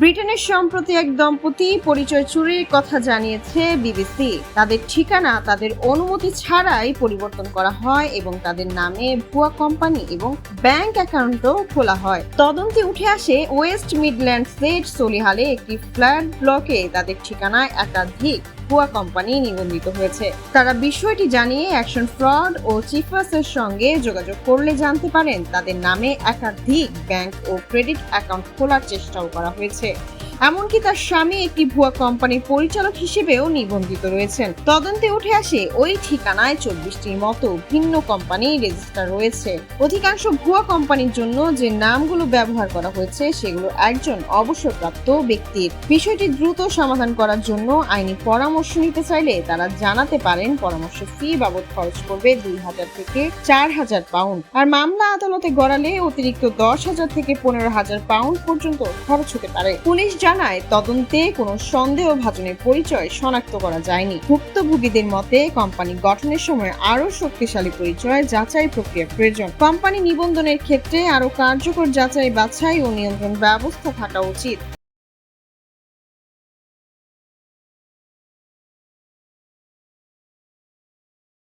ব্রিটেনের সম্প্রতি এক দম্পতি পরিচয় চুরির কথা জানিয়েছে বিবিসি। তাদের ঠিকানা, তাদের অনুমতি ছাড়াই পরিবর্তন করা হয় এবং তাদের নামে ভুয়া কোম্পানি এবং ব্যাংক অ্যাকাউন্টও খোলা হয়। তদন্তে উঠে আসে ওয়েস্ট মিডল্যান্ডসের সলিহালে একটি ফ্ল্যাট ব্লকে তাদের ঠিকানায় একাধিক ভুয়া কোম্পানি নিবন্ধিত হয়েছে। তারা বিষয়টি জানিয়ে অ্যাকশন ফ্রড ও চিফাসের সঙ্গে যোগাযোগ করলে জানতে পারেন তাদের নামে একাধিক ব্যাংক ও ক্রেডিট অ্যাকাউন্ট খোলার চেষ্টাও করা হয়েছে। এমনকি তার স্বামী একটি ভুয়া কোম্পানির পরিচালক হিসেবেও নিবন্ধিত রয়েছেন। তদন্তে উঠে আসে, ওই ঠিকানায় চব্বিশটির মতো ভিন্ন কোম্পানি রেজিস্টার রয়েছে। অধিকাংশ ভুয়া কোম্পানির জন্য যে নামগুলো ব্যবহার করা হয়েছে, সেগুলো একজন অবসরপ্রাপ্ত ব্যক্তির। বিষয়টি দ্রুত সমাধান করার জন্য আইনি পরামর্শ নিতে চাইলে তারা জানাতে পারেন পরামর্শ ফি বাবদ খরচ করবে দুই হাজার থেকে চার হাজার পাউন্ড আর মামলা আদালতে গড়ালে অতিরিক্ত দশ হাজার থেকে পনেরো হাজার পাউন্ড পর্যন্ত খরচ হতে পারে। পুলিশ জানায়, তদন্তে কোনো সন্দেহ ভাজনের পরিচয় শনাক্ত করা যায়নি। ভুক্তভোগীদের মতে, কোম্পানি গঠনের সময় আরও শক্তিশালী পরিচয় যাচাই প্রক্রিয়া প্রয়োজন। কোম্পানি নিবন্ধনের ক্ষেত্রে আরও কার্যকর যাচাই বাছাই ও নিয়ন্ত্রণ ব্যবস্থা থাকা উচিত।